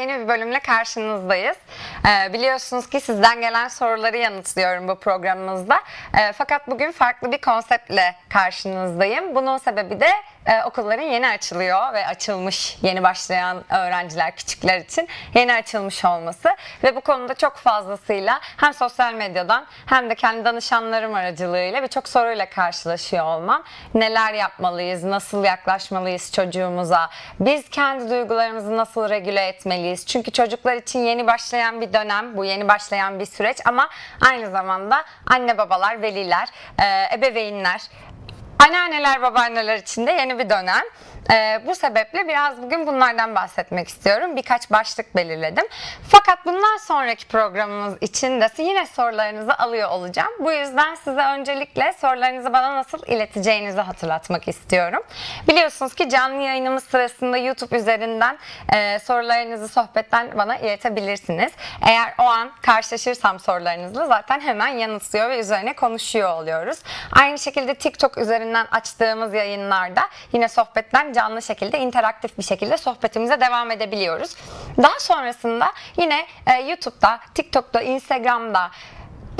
Yeni bir bölümle karşınızdayız. Ee, biliyorsunuz ki sizden gelen soruları yanıtlıyorum bu programımızda. Ee, fakat bugün farklı bir konseptle karşınızdayım. Bunun sebebi de e, okulların yeni açılıyor ve açılmış yeni başlayan öğrenciler, küçükler için yeni açılmış olması. Ve bu konuda çok fazlasıyla hem sosyal medyadan hem de kendi danışanlarım aracılığıyla birçok soruyla karşılaşıyor olmam. Neler yapmalıyız, nasıl yaklaşmalıyız çocuğumuza, biz kendi duygularımızı nasıl regüle etmeliyiz? Çünkü çocuklar için yeni başlayan bir dönem, bu yeni başlayan bir süreç ama aynı zamanda anne babalar, veliler, e, ebeveynler, Anneanneler, babaanneler için de yeni bir dönem. Ee, bu sebeple biraz bugün bunlardan bahsetmek istiyorum. Birkaç başlık belirledim. Fakat bundan sonraki programımız için de yine sorularınızı alıyor olacağım. Bu yüzden size öncelikle sorularınızı bana nasıl ileteceğinizi hatırlatmak istiyorum. Biliyorsunuz ki canlı yayınımız sırasında YouTube üzerinden e, sorularınızı sohbetten bana iletebilirsiniz. Eğer o an karşılaşırsam sorularınızla zaten hemen yanıtlıyor ve üzerine konuşuyor oluyoruz. Aynı şekilde TikTok üzerinden açtığımız yayınlarda yine sohbetten canlı şekilde interaktif bir şekilde sohbetimize devam edebiliyoruz. Daha sonrasında yine e, YouTube'da, TikTok'ta, Instagram'da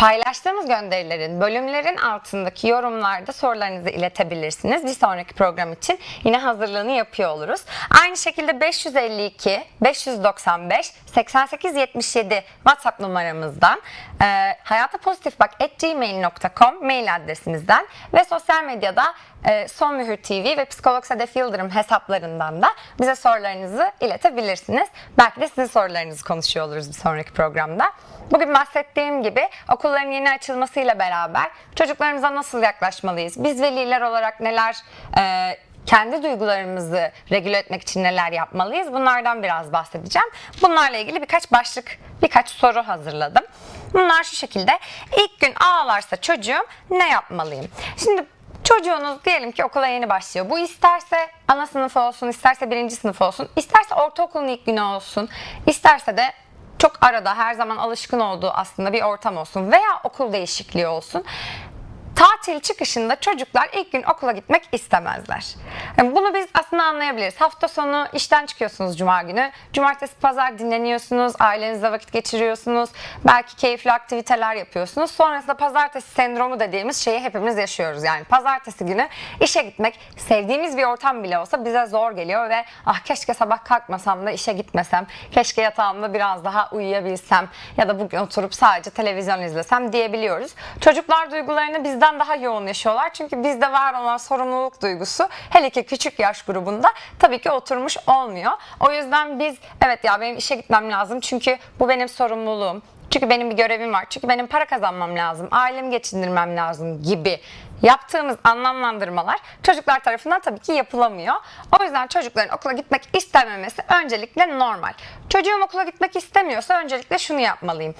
Paylaştığımız gönderilerin, bölümlerin altındaki yorumlarda sorularınızı iletebilirsiniz. Bir sonraki program için yine hazırlığını yapıyor oluruz. Aynı şekilde 552 595 8877 WhatsApp numaramızdan e, hayatapozitifbak@gmail.com mail adresimizden ve sosyal medyada e, Son Mühür TV ve Psikolog Sedef Yıldırım hesaplarından da bize sorularınızı iletebilirsiniz. Belki de sizin sorularınızı konuşuyor oluruz bir sonraki programda. Bugün bahsettiğim gibi okulların yeni açılmasıyla beraber çocuklarımıza nasıl yaklaşmalıyız? Biz veliler olarak neler e, kendi duygularımızı regüle etmek için neler yapmalıyız? Bunlardan biraz bahsedeceğim. Bunlarla ilgili birkaç başlık, birkaç soru hazırladım. Bunlar şu şekilde. İlk gün ağlarsa çocuğum ne yapmalıyım? Şimdi Çocuğunuz diyelim ki okula yeni başlıyor. Bu isterse ana sınıf olsun, isterse birinci sınıf olsun, isterse ortaokulun ilk günü olsun, isterse de çok arada her zaman alışkın olduğu aslında bir ortam olsun veya okul değişikliği olsun. Tatil çıkışında çocuklar ilk gün okula gitmek istemezler. Yani bunu biz aslında anlayabiliriz. Hafta sonu işten çıkıyorsunuz cuma günü. Cumartesi pazar dinleniyorsunuz, ailenizle vakit geçiriyorsunuz. Belki keyifli aktiviteler yapıyorsunuz. Sonrasında pazartesi sendromu dediğimiz şeyi hepimiz yaşıyoruz. Yani pazartesi günü işe gitmek sevdiğimiz bir ortam bile olsa bize zor geliyor ve ah keşke sabah kalkmasam da işe gitmesem. Keşke yatağımda biraz daha uyuyabilsem ya da bugün oturup sadece televizyon izlesem diyebiliyoruz. Çocuklar duygularını bizden daha yoğun yaşıyorlar. Çünkü bizde var olan sorumluluk duygusu hele ki küçük yaş grubunda tabii ki oturmuş olmuyor. O yüzden biz evet ya benim işe gitmem lazım çünkü bu benim sorumluluğum. Çünkü benim bir görevim var. Çünkü benim para kazanmam lazım. Ailemi geçindirmem lazım gibi yaptığımız anlamlandırmalar çocuklar tarafından tabii ki yapılamıyor. O yüzden çocukların okula gitmek istememesi öncelikle normal. Çocuğum okula gitmek istemiyorsa öncelikle şunu yapmalıyım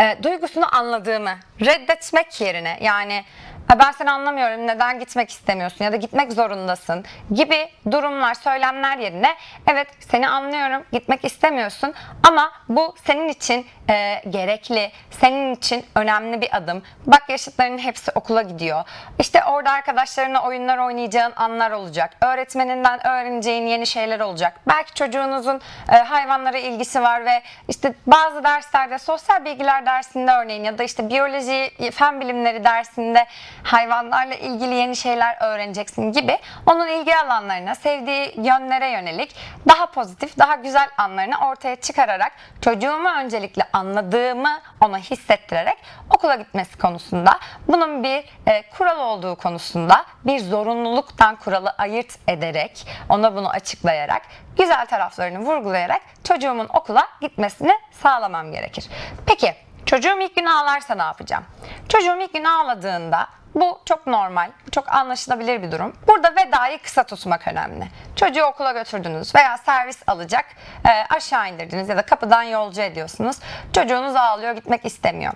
e, duygusunu anladığımı reddetmek yerine yani "Ha, ben seni anlamıyorum neden gitmek istemiyorsun ya da gitmek zorundasın gibi durumlar söylemler yerine evet seni anlıyorum gitmek istemiyorsun ama bu senin için e, gerekli senin için önemli bir adım. Bak yaşıtlarının hepsi okula gidiyor. İşte orada arkadaşlarına oyunlar oynayacağın anlar olacak. Öğretmeninden öğreneceğin yeni şeyler olacak. Belki çocuğunuzun e, hayvanlara ilgisi var ve işte bazı derslerde sosyal bilgiler dersinde örneğin ya da işte biyoloji fen bilimleri dersinde hayvanlarla ilgili yeni şeyler öğreneceksin gibi onun ilgi alanlarına, sevdiği yönlere yönelik daha pozitif, daha güzel anlarını ortaya çıkararak çocuğumu öncelikle anladığımı ona hissettirerek okula gitmesi konusunda bunun bir e, kural olduğu konusunda bir zorunluluktan kuralı ayırt ederek ona bunu açıklayarak güzel taraflarını vurgulayarak çocuğumun okula gitmesini sağlamam gerekir. Peki çocuğum ilk gün ağlarsa ne yapacağım? Çocuğum ilk gün ağladığında bu çok normal, çok anlaşılabilir bir durum. Burada vedayı kısa tutmak önemli. Çocuğu okula götürdünüz veya servis alacak, e, aşağı indirdiniz ya da kapıdan yolcu ediyorsunuz. Çocuğunuz ağlıyor, gitmek istemiyor.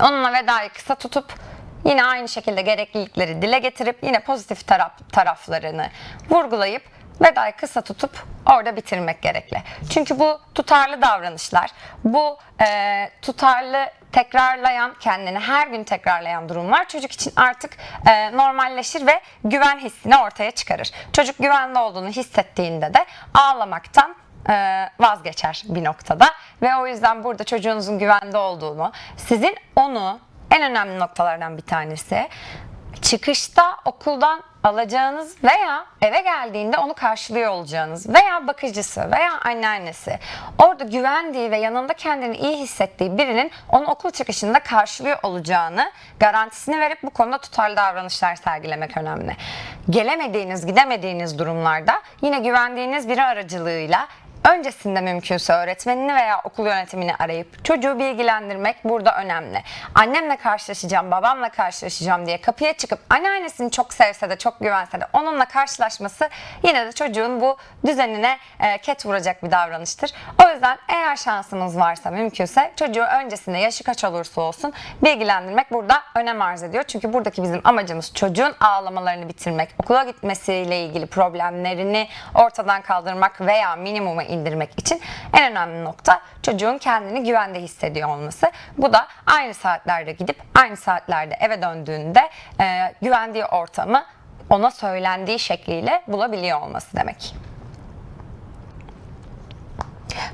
Onunla vedayı kısa tutup yine aynı şekilde gereklilikleri dile getirip yine pozitif taraf, taraflarını vurgulayıp vedayı kısa tutup orada bitirmek gerekli. Çünkü bu tutarlı davranışlar, bu e, tutarlı tekrarlayan, kendini her gün tekrarlayan durumlar çocuk için artık e, normalleşir ve güven hissini ortaya çıkarır. Çocuk güvende olduğunu hissettiğinde de ağlamaktan e, vazgeçer bir noktada ve o yüzden burada çocuğunuzun güvende olduğunu, sizin onu en önemli noktalardan bir tanesi çıkışta okuldan alacağınız veya eve geldiğinde onu karşılıyor olacağınız veya bakıcısı veya anneannesi orada güvendiği ve yanında kendini iyi hissettiği birinin onu okul çıkışında karşılıyor olacağını garantisini verip bu konuda tutarlı davranışlar sergilemek önemli. Gelemediğiniz, gidemediğiniz durumlarda yine güvendiğiniz biri aracılığıyla Öncesinde mümkünse öğretmenini veya okul yönetimini arayıp çocuğu bilgilendirmek burada önemli. Annemle karşılaşacağım, babamla karşılaşacağım diye kapıya çıkıp anneannesini çok sevse de çok güvense de onunla karşılaşması yine de çocuğun bu düzenine e, ket vuracak bir davranıştır. O yüzden eğer şansımız varsa mümkünse çocuğu öncesinde yaşı kaç olursa olsun bilgilendirmek burada önem arz ediyor. Çünkü buradaki bizim amacımız çocuğun ağlamalarını bitirmek, okula gitmesiyle ilgili problemlerini ortadan kaldırmak veya minimuma indirmek için en önemli nokta çocuğun kendini güvende hissediyor olması. Bu da aynı saatlerde gidip aynı saatlerde eve döndüğünde e, güvendiği ortamı ona söylendiği şekliyle bulabiliyor olması demek.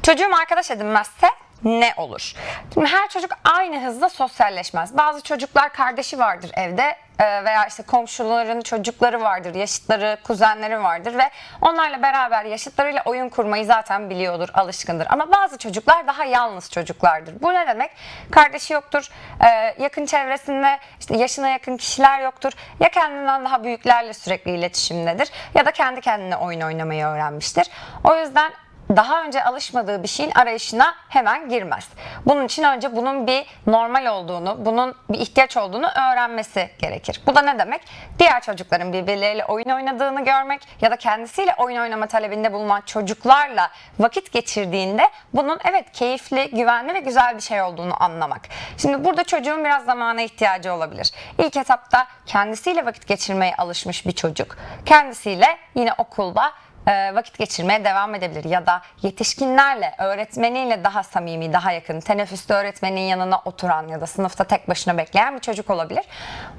Çocuğum arkadaş edinmezse ne olur? Şimdi her çocuk aynı hızda sosyalleşmez. Bazı çocuklar kardeşi vardır evde e, veya işte komşuların çocukları vardır, yaşıtları, kuzenleri vardır ve onlarla beraber yaşıtlarıyla oyun kurmayı zaten biliyordur, alışkındır. Ama bazı çocuklar daha yalnız çocuklardır. Bu ne demek? Kardeşi yoktur, e, yakın çevresinde işte yaşına yakın kişiler yoktur. Ya kendinden daha büyüklerle sürekli iletişimdedir ya da kendi kendine oyun oynamayı öğrenmiştir. O yüzden daha önce alışmadığı bir şeyin arayışına hemen girmez. Bunun için önce bunun bir normal olduğunu, bunun bir ihtiyaç olduğunu öğrenmesi gerekir. Bu da ne demek? Diğer çocukların birbirleriyle oyun oynadığını görmek ya da kendisiyle oyun oynama talebinde bulunan çocuklarla vakit geçirdiğinde bunun evet keyifli, güvenli ve güzel bir şey olduğunu anlamak. Şimdi burada çocuğun biraz zamana ihtiyacı olabilir. İlk etapta kendisiyle vakit geçirmeye alışmış bir çocuk. Kendisiyle yine okulda vakit geçirmeye devam edebilir ya da yetişkinlerle, öğretmeniyle daha samimi, daha yakın, teneffüste öğretmenin yanına oturan ya da sınıfta tek başına bekleyen bir çocuk olabilir.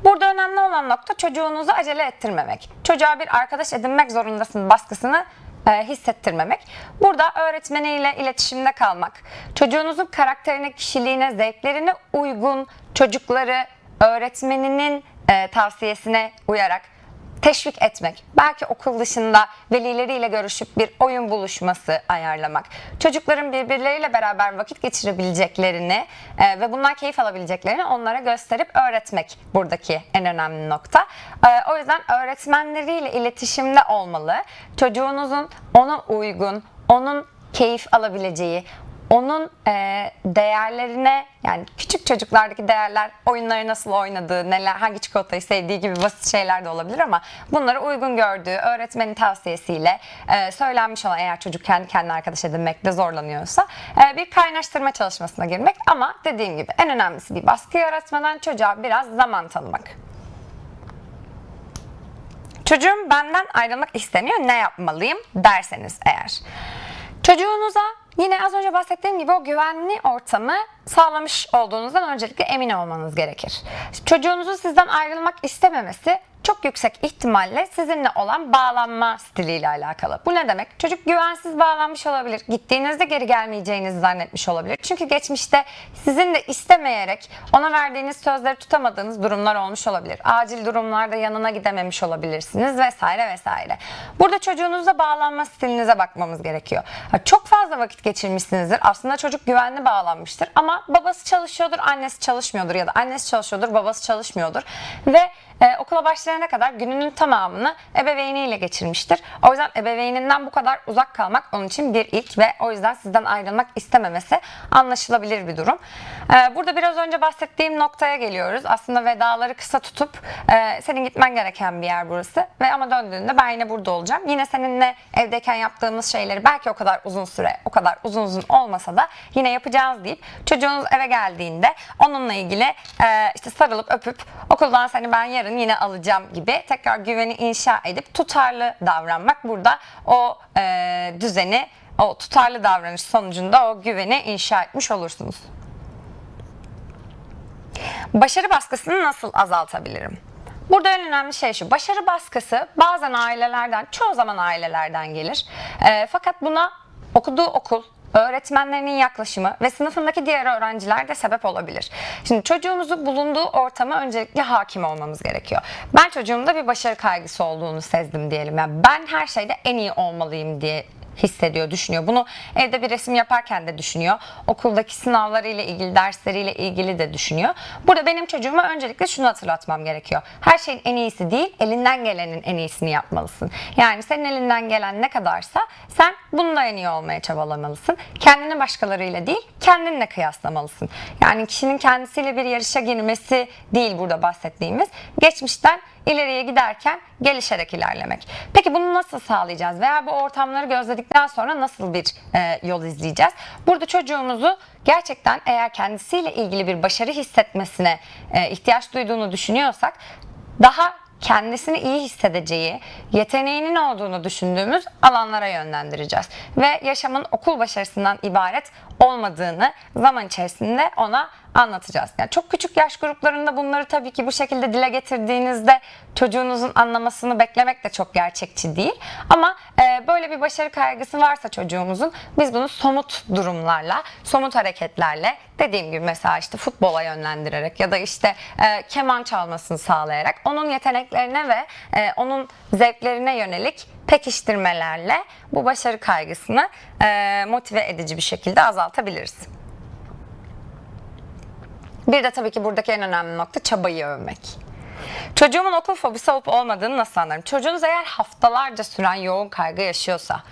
Burada önemli olan nokta çocuğunuzu acele ettirmemek. Çocuğa bir arkadaş edinmek zorundasın baskısını e, hissettirmemek. Burada öğretmeniyle iletişimde kalmak, çocuğunuzun karakterine, kişiliğine, zevklerine uygun çocukları öğretmeninin e, tavsiyesine uyarak teşvik etmek, belki okul dışında velileriyle görüşüp bir oyun buluşması ayarlamak, çocukların birbirleriyle beraber vakit geçirebileceklerini e, ve bundan keyif alabileceklerini onlara gösterip öğretmek buradaki en önemli nokta. E, o yüzden öğretmenleriyle iletişimde olmalı. Çocuğunuzun ona uygun, onun keyif alabileceği, onun e, değerlerine yani küçük çocuklardaki değerler oyunları nasıl oynadığı, neler hangi çikolatayı sevdiği gibi basit şeyler de olabilir ama bunları uygun gördüğü öğretmenin tavsiyesiyle e, söylenmiş olan eğer çocuk kendi kendine arkadaş edinmekte zorlanıyorsa e, bir kaynaştırma çalışmasına girmek ama dediğim gibi en önemlisi bir baskı yaratmadan çocuğa biraz zaman tanımak. Çocuğum benden ayrılmak istemiyor ne yapmalıyım derseniz eğer. Çocuğunuza yine az önce bahsettiğim gibi o güvenli ortamı sağlamış olduğunuzdan öncelikle emin olmanız gerekir. Çocuğunuzun sizden ayrılmak istememesi çok yüksek ihtimalle sizinle olan bağlanma stiliyle alakalı. Bu ne demek? Çocuk güvensiz bağlanmış olabilir. Gittiğinizde geri gelmeyeceğinizi zannetmiş olabilir. Çünkü geçmişte sizin de istemeyerek ona verdiğiniz sözleri tutamadığınız durumlar olmuş olabilir. Acil durumlarda yanına gidememiş olabilirsiniz vesaire vesaire. Burada çocuğunuzla bağlanma stilinize bakmamız gerekiyor. Çok fazla vakit geçirmişsinizdir. Aslında çocuk güvenli bağlanmıştır ama babası çalışıyordur, annesi çalışmıyordur ya da annesi çalışıyordur, babası çalışmıyordur. Ve e, okula başlayana kadar gününün tamamını ebeveyniyle geçirmiştir. O yüzden ebeveyninden bu kadar uzak kalmak onun için bir ilk ve o yüzden sizden ayrılmak istememesi anlaşılabilir bir durum. E, burada biraz önce bahsettiğim noktaya geliyoruz. Aslında vedaları kısa tutup e, senin gitmen gereken bir yer burası ve ama döndüğünde ben yine burada olacağım. Yine seninle evdeyken yaptığımız şeyleri belki o kadar uzun süre, o kadar uzun uzun olmasa da yine yapacağız deyip çocuğunuz eve geldiğinde onunla ilgili e, işte sarılıp öpüp okuldan seni ben yarın yine alacağım gibi tekrar güveni inşa edip tutarlı davranmak burada o e, düzeni o tutarlı davranış sonucunda o güveni inşa etmiş olursunuz. Başarı baskısını nasıl azaltabilirim? Burada en önemli şey şu. Başarı baskısı bazen ailelerden, çoğu zaman ailelerden gelir. E, fakat buna okuduğu okul, öğretmenlerinin yaklaşımı ve sınıfındaki diğer öğrenciler de sebep olabilir. Şimdi çocuğumuzu bulunduğu ortama öncelikle hakim olmamız gerekiyor. Ben çocuğumda bir başarı kaygısı olduğunu sezdim diyelim. Yani ben her şeyde en iyi olmalıyım diye hissediyor, düşünüyor. Bunu evde bir resim yaparken de düşünüyor. Okuldaki sınavlarıyla ilgili, dersleriyle ilgili de düşünüyor. Burada benim çocuğuma öncelikle şunu hatırlatmam gerekiyor. Her şeyin en iyisi değil, elinden gelenin en iyisini yapmalısın. Yani senin elinden gelen ne kadarsa sen bunda en iyi olmaya çabalamalısın. Kendini başkalarıyla değil, kendinle kıyaslamalısın. Yani kişinin kendisiyle bir yarışa girmesi değil burada bahsettiğimiz. Geçmişten ileriye giderken gelişerek ilerlemek. Peki bunu nasıl sağlayacağız veya bu ortamları gözledikten sonra nasıl bir e, yol izleyeceğiz? Burada çocuğumuzu gerçekten eğer kendisiyle ilgili bir başarı hissetmesine e, ihtiyaç duyduğunu düşünüyorsak daha kendisini iyi hissedeceği, yeteneğinin olduğunu düşündüğümüz alanlara yönlendireceğiz. Ve yaşamın okul başarısından ibaret olmadığını zaman içerisinde ona anlatacağız. Yani çok küçük yaş gruplarında bunları tabii ki bu şekilde dile getirdiğinizde çocuğunuzun anlamasını beklemek de çok gerçekçi değil. Ama e, böyle bir başarı kaygısı varsa çocuğumuzun biz bunu somut durumlarla, somut hareketlerle dediğim gibi mesela işte futbola yönlendirerek ya da işte e, keman çalmasını sağlayarak onun yeteneklerine ve e, onun zevklerine yönelik pekiştirmelerle bu başarı kaygısını e, motive edici bir şekilde azaltabiliriz. Bir de tabii ki buradaki en önemli nokta çabayı övmek. Çocuğumun okul fobisi olup olmadığını nasıl anlarım? Çocuğunuz eğer haftalarca süren yoğun kaygı yaşıyorsa,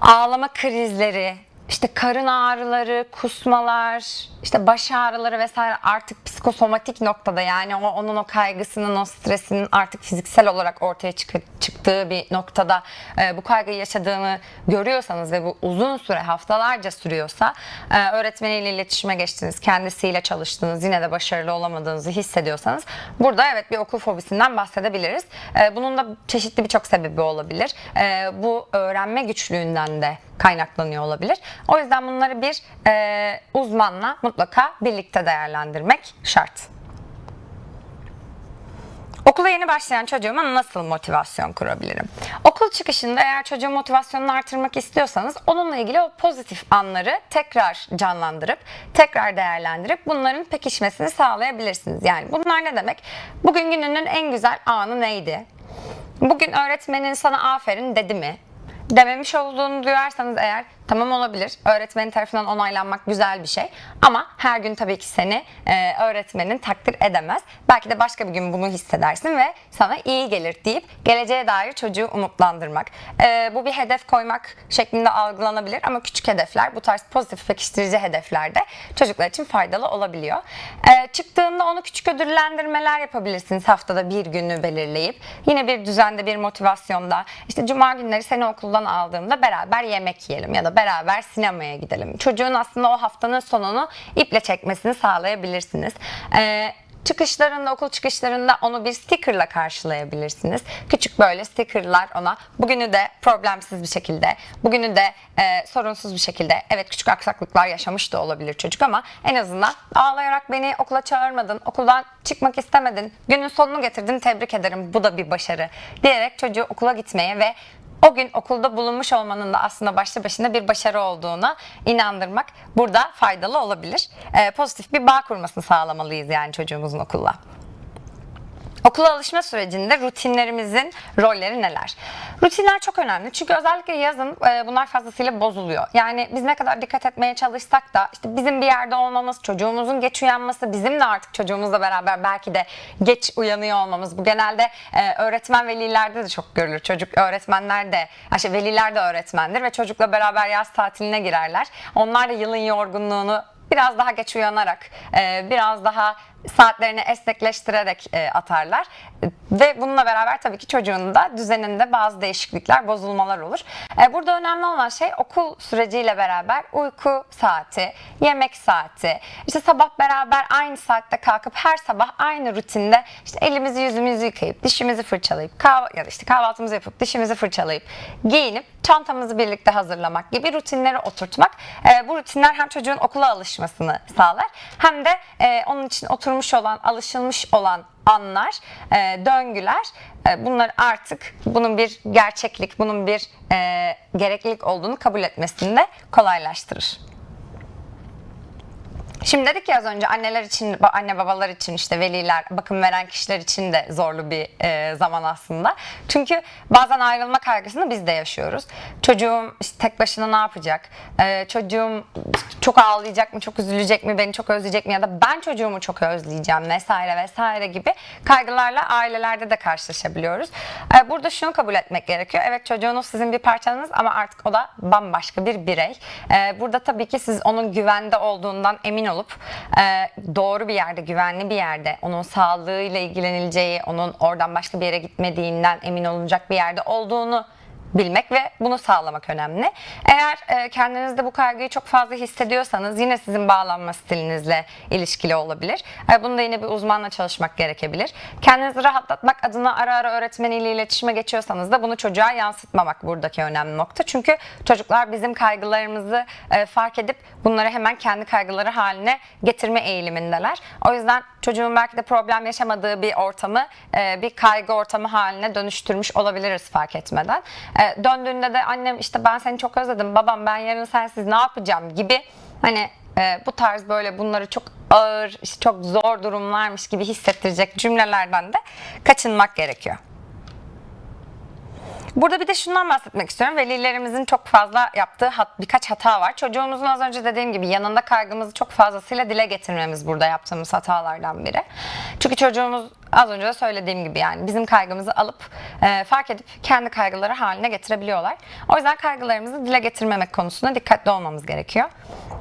ağlama krizleri, işte karın ağrıları, kusmalar, işte baş ağrıları vesaire artık psikosomatik noktada yani o, onun o kaygısının, o stresinin artık fiziksel olarak ortaya çık- çıktığı bir noktada e, bu kaygıyı yaşadığını görüyorsanız ve bu uzun süre haftalarca sürüyorsa e, öğretmeniyle iletişime geçtiniz, kendisiyle çalıştınız, yine de başarılı olamadığınızı hissediyorsanız burada evet bir okul fobisinden bahsedebiliriz. E, bunun da çeşitli birçok sebebi olabilir. E, bu öğrenme güçlüğünden de kaynaklanıyor olabilir. O yüzden bunları bir e, uzmanla mutlaka birlikte değerlendirmek şart. Okula yeni başlayan çocuğuma nasıl motivasyon kurabilirim? Okul çıkışında eğer çocuğun motivasyonunu artırmak istiyorsanız onunla ilgili o pozitif anları tekrar canlandırıp, tekrar değerlendirip bunların pekişmesini sağlayabilirsiniz. Yani bunlar ne demek? Bugün gününün en güzel anı neydi? Bugün öğretmenin sana aferin dedi mi? Dememiş olduğunu duyarsanız eğer tamam olabilir. Öğretmenin tarafından onaylanmak güzel bir şey. Ama her gün tabii ki seni e, öğretmenin takdir edemez. Belki de başka bir gün bunu hissedersin ve sana iyi gelir deyip geleceğe dair çocuğu umutlandırmak. E, bu bir hedef koymak şeklinde algılanabilir ama küçük hedefler bu tarz pozitif pekiştirici hedeflerde çocuklar için faydalı olabiliyor. E, çıktığında onu küçük ödüllendirmeler yapabilirsiniz haftada bir günü belirleyip. Yine bir düzende bir motivasyonda işte cuma günleri seni okuldan aldığımda beraber yemek yiyelim ya da beraber sinemaya gidelim. Çocuğun aslında o haftanın sonunu iple çekmesini sağlayabilirsiniz. Ee, çıkışlarında, okul çıkışlarında onu bir stickerla karşılayabilirsiniz. Küçük böyle stickerlar ona bugünü de problemsiz bir şekilde, bugünü de e, sorunsuz bir şekilde, evet küçük aksaklıklar yaşamış da olabilir çocuk ama en azından ağlayarak beni okula çağırmadın, okuldan çıkmak istemedin, günün sonunu getirdin, tebrik ederim, bu da bir başarı diyerek çocuğu okula gitmeye ve o gün okulda bulunmuş olmanın da aslında başlı başına bir başarı olduğuna inandırmak burada faydalı olabilir. Ee, pozitif bir bağ kurmasını sağlamalıyız yani çocuğumuzun okulla. Okula alışma sürecinde rutinlerimizin rolleri neler? Rutinler çok önemli çünkü özellikle yazın e, bunlar fazlasıyla bozuluyor. Yani biz ne kadar dikkat etmeye çalışsak da işte bizim bir yerde olmamız, çocuğumuzun geç uyanması, bizim de artık çocuğumuzla beraber belki de geç uyanıyor olmamız. Bu genelde e, öğretmen velilerde de çok görülür. Çocuk öğretmenler de, işte veliler de öğretmendir ve çocukla beraber yaz tatiline girerler. Onlar da yılın yorgunluğunu biraz daha geç uyanarak, e, biraz daha saatlerini esnekleştirerek e, atarlar. Ve bununla beraber tabii ki çocuğun da düzeninde bazı değişiklikler, bozulmalar olur. E, burada önemli olan şey okul süreciyle beraber uyku saati, yemek saati, işte sabah beraber aynı saatte kalkıp her sabah aynı rutinde işte elimizi yüzümüzü yıkayıp, dişimizi fırçalayıp, kahv ya da işte kahvaltımızı yapıp, dişimizi fırçalayıp, giyinip, çantamızı birlikte hazırlamak gibi rutinleri oturtmak. E, bu rutinler hem çocuğun okula alışmasını sağlar hem de onun için oturma oturmuş olan, alışılmış olan anlar, e, döngüler e, bunlar artık bunun bir gerçeklik, bunun bir e, gereklilik olduğunu kabul etmesini de kolaylaştırır. Şimdi dedik ya az önce anneler için, anne babalar için işte veliler, bakım veren kişiler için de zorlu bir e, zaman aslında. Çünkü bazen ayrılma kaygısını biz de yaşıyoruz. Çocuğum işte tek başına ne yapacak? E, çocuğum çok ağlayacak mı, çok üzülecek mi, beni çok özleyecek mi ya da ben çocuğumu çok özleyeceğim vesaire vesaire gibi kaygılarla ailelerde de karşılaşabiliyoruz. E, burada şunu kabul etmek gerekiyor. Evet çocuğunuz sizin bir parçanız ama artık o da bambaşka bir birey. E, burada tabii ki siz onun güvende olduğundan emin olup e, doğru bir yerde, güvenli bir yerde, onun sağlığıyla ilgilenileceği, onun oradan başka bir yere gitmediğinden emin olunacak bir yerde olduğunu bilmek ve bunu sağlamak önemli. Eğer e, kendinizde bu kaygıyı çok fazla hissediyorsanız yine sizin bağlanma stilinizle ilişkili olabilir. E, bunda yine bir uzmanla çalışmak gerekebilir. Kendinizi rahatlatmak adına ara ara öğretmeniyle iletişime geçiyorsanız da bunu çocuğa yansıtmamak buradaki önemli nokta. Çünkü çocuklar bizim kaygılarımızı e, fark edip bunları hemen kendi kaygıları haline getirme eğilimindeler. O yüzden çocuğun belki de problem yaşamadığı bir ortamı e, bir kaygı ortamı haline dönüştürmüş olabiliriz fark etmeden. E, döndüğünde de annem işte ben seni çok özledim babam ben yarın sensiz ne yapacağım gibi hani e, bu tarz böyle bunları çok ağır işte çok zor durumlarmış gibi hissettirecek cümlelerden de kaçınmak gerekiyor. Burada bir de şundan bahsetmek istiyorum. Velilerimizin çok fazla yaptığı hat, birkaç hata var. Çocuğumuzun az önce dediğim gibi yanında kaygımızı çok fazlasıyla dile getirmemiz burada yaptığımız hatalardan biri. Çünkü çocuğumuz az önce de söylediğim gibi yani bizim kaygımızı alıp e, fark edip kendi kaygıları haline getirebiliyorlar. O yüzden kaygılarımızı dile getirmemek konusunda dikkatli olmamız gerekiyor.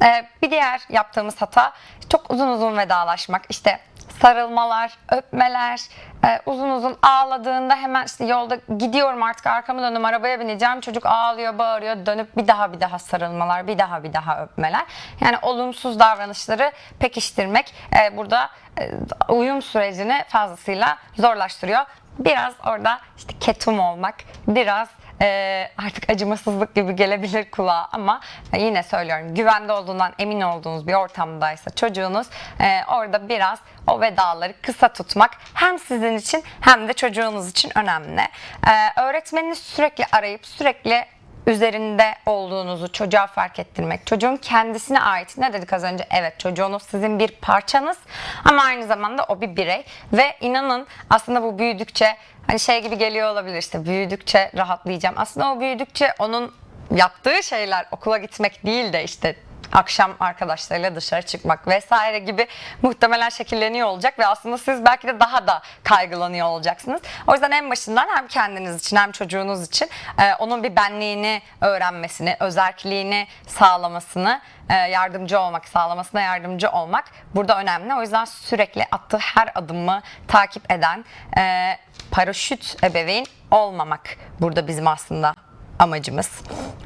E, bir diğer yaptığımız hata çok uzun uzun vedalaşmak. İşte sarılmalar, öpmeler, e, uzun uzun ağladığında hemen işte yolda gidiyorum artık arkamı dönüp arabaya bineceğim. Çocuk ağlıyor, bağırıyor. Dönüp bir daha bir daha sarılmalar, bir daha bir daha öpmeler. Yani olumsuz davranışları pekiştirmek e, burada e, uyum sürecini fazlasıyla zorlaştırıyor. Biraz orada işte ketum olmak, biraz e, artık acımasızlık gibi gelebilir kulağa ama yine söylüyorum güvende olduğundan emin olduğunuz bir ortamdaysa çocuğunuz e, orada biraz o vedaları kısa tutmak hem sizin için hem de çocuğunuz için önemli. E, öğretmenini sürekli arayıp sürekli üzerinde olduğunuzu çocuğa fark ettirmek. Çocuğun kendisine ait. Ne dedik az önce? Evet çocuğunuz sizin bir parçanız ama aynı zamanda o bir birey ve inanın aslında bu büyüdükçe hani şey gibi geliyor olabilir işte büyüdükçe rahatlayacağım. Aslında o büyüdükçe onun yaptığı şeyler okula gitmek değil de işte akşam arkadaşlarıyla dışarı çıkmak vesaire gibi muhtemelen şekilleniyor olacak ve aslında siz belki de daha da kaygılanıyor olacaksınız. O yüzden en başından hem kendiniz için hem çocuğunuz için e, onun bir benliğini öğrenmesini, özerkliğini sağlamasını e, yardımcı olmak, sağlamasına yardımcı olmak burada önemli. O yüzden sürekli attığı her adımı takip eden e, paraşüt ebeveyn olmamak burada bizim aslında amacımız.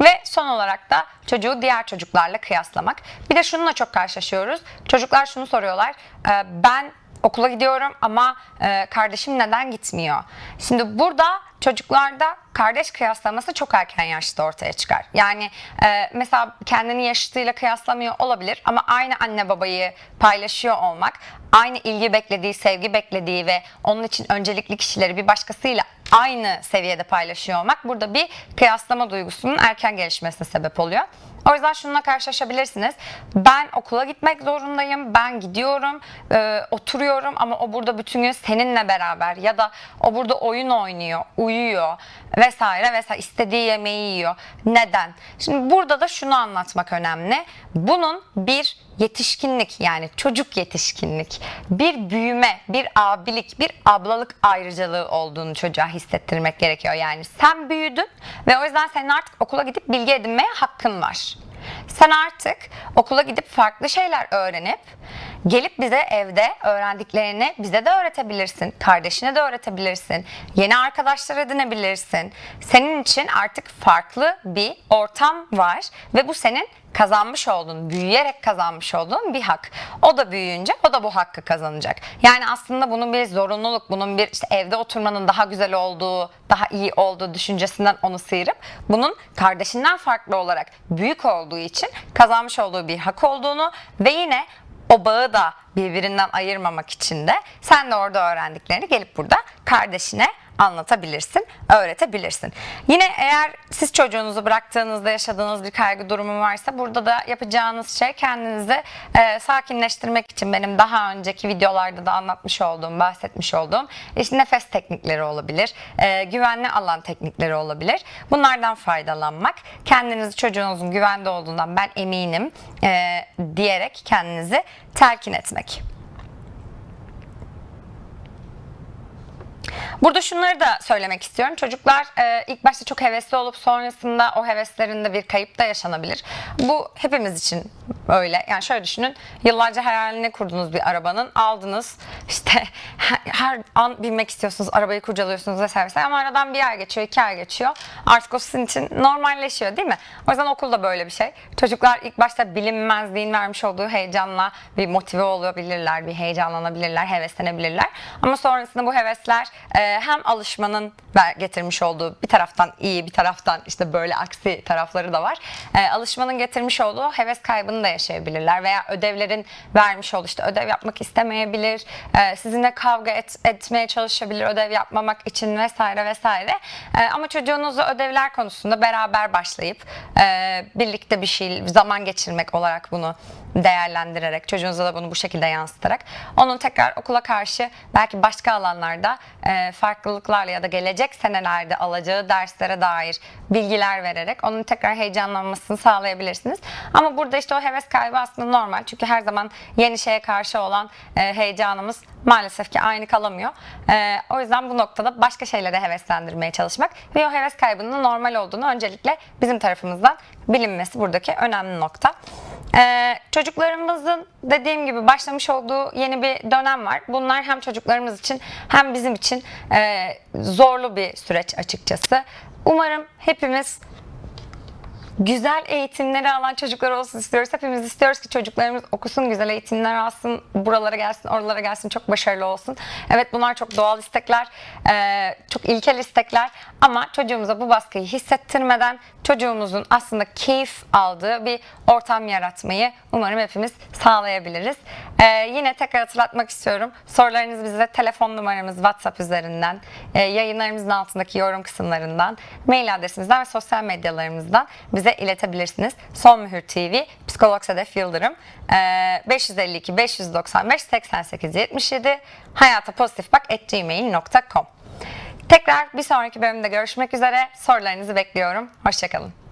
Ve son olarak da çocuğu diğer çocuklarla kıyaslamak. Bir de şununla çok karşılaşıyoruz. Çocuklar şunu soruyorlar. "E, Ben okula gidiyorum ama e, kardeşim neden gitmiyor? Şimdi burada çocuklarda kardeş kıyaslaması çok erken yaşta ortaya çıkar. Yani e, mesela kendini yaşıtıyla kıyaslamıyor olabilir ama aynı anne babayı paylaşıyor olmak, aynı ilgi beklediği, sevgi beklediği ve onun için öncelikli kişileri bir başkasıyla aynı seviyede paylaşıyor olmak burada bir kıyaslama duygusunun erken gelişmesine sebep oluyor. O yüzden şununla karşılaşabilirsiniz. Ben okula gitmek zorundayım, ben gidiyorum, e, oturuyorum ama o burada bütün gün seninle beraber ya da o burada oyun oynuyor, uyuyor vesaire vesaire istediği yemeği yiyor. Neden? Şimdi burada da şunu anlatmak önemli. Bunun bir yetişkinlik yani çocuk yetişkinlik, bir büyüme, bir abilik, bir ablalık ayrıcalığı olduğunu çocuğa hissettirmek gerekiyor. Yani sen büyüdün ve o yüzden senin artık okula gidip bilgi edinmeye hakkın var. Sen artık okula gidip farklı şeyler öğrenip gelip bize evde öğrendiklerini bize de öğretebilirsin. Kardeşine de öğretebilirsin. Yeni arkadaşlar edinebilirsin. Senin için artık farklı bir ortam var ve bu senin kazanmış olduğun, büyüyerek kazanmış olduğun bir hak. O da büyüyünce o da bu hakkı kazanacak. Yani aslında bunun bir zorunluluk, bunun bir işte evde oturmanın daha güzel olduğu, daha iyi olduğu düşüncesinden onu sıyırıp bunun kardeşinden farklı olarak büyük olduğu için kazanmış olduğu bir hak olduğunu ve yine o bağı da birbirinden ayırmamak için de sen de orada öğrendiklerini gelip burada kardeşine anlatabilirsin, öğretebilirsin. Yine eğer siz çocuğunuzu bıraktığınızda yaşadığınız bir kaygı durumu varsa burada da yapacağınız şey kendinizi e, sakinleştirmek için benim daha önceki videolarda da anlatmış olduğum, bahsetmiş olduğum işte nefes teknikleri olabilir, e, güvenli alan teknikleri olabilir. Bunlardan faydalanmak, kendinizi çocuğunuzun güvende olduğundan ben eminim e, diyerek kendinizi telkin etmek. Burada şunları da söylemek istiyorum. Çocuklar e, ilk başta çok hevesli olup sonrasında o heveslerinde bir kayıp da yaşanabilir. Bu hepimiz için öyle. Yani şöyle düşünün. Yıllarca hayalini kurduğunuz bir arabanın aldınız. işte her, an binmek istiyorsunuz. Arabayı kurcalıyorsunuz vesaire. vesaire. Ama aradan bir ay geçiyor, iki ay geçiyor. Artık o sizin için normalleşiyor değil mi? O yüzden okulda böyle bir şey. Çocuklar ilk başta bilinmezliğin vermiş olduğu heyecanla bir motive olabilirler, bir heyecanlanabilirler, heveslenebilirler. Ama sonrasında bu hevesler e, hem alışmanın getirmiş olduğu bir taraftan iyi bir taraftan işte böyle aksi tarafları da var. E, alışmanın getirmiş olduğu heves kaybını da yaşayabilirler veya ödevlerin vermiş olduğu işte ödev yapmak istemeyebilir, e, sizinle kavga et- etmeye çalışabilir ödev yapmamak için vesaire vesaire. E, ama çocuğunuzla ödevler konusunda beraber başlayıp e, birlikte bir şey zaman geçirmek olarak bunu değerlendirerek çocuğunuza da bunu bu şekilde yansıtarak onun tekrar okula karşı belki başka alanlarda e, farklılıklarla ya da gelecek senelerde alacağı derslere dair bilgiler vererek onun tekrar heyecanlanmasını sağlayabilirsiniz. Ama burada işte o heves kaybı aslında normal. Çünkü her zaman yeni şeye karşı olan e, heyecanımız maalesef ki aynı kalamıyor. E, o yüzden bu noktada başka şeylere heveslendirmeye çalışmak ve o heves kaybının normal olduğunu öncelikle bizim tarafımızdan bilinmesi buradaki önemli nokta. Ee, çocuklarımızın dediğim gibi başlamış olduğu yeni bir dönem var. Bunlar hem çocuklarımız için hem bizim için e, zorlu bir süreç açıkçası. Umarım hepimiz güzel eğitimleri alan çocuklar olsun istiyoruz. Hepimiz istiyoruz ki çocuklarımız okusun, güzel eğitimler alsın, buralara gelsin, oralara gelsin, çok başarılı olsun. Evet bunlar çok doğal istekler, e, çok ilkel istekler ama çocuğumuza bu baskıyı hissettirmeden çocuğumuzun aslında keyif aldığı bir ortam yaratmayı umarım hepimiz sağlayabiliriz. E, yine tekrar hatırlatmak istiyorum. Sorularınızı bize telefon numaramız WhatsApp üzerinden, e, yayınlarımızın altındaki yorum kısımlarından, mail adresimizden ve sosyal medyalarımızdan bize iletebilirsiniz. Son Mühür TV, Psikolog Sedef Yıldırım, e, 552 595 88 77, hayata pozitif bak gmail.com. Tekrar bir sonraki bölümde görüşmek üzere. Sorularınızı bekliyorum. Hoşçakalın.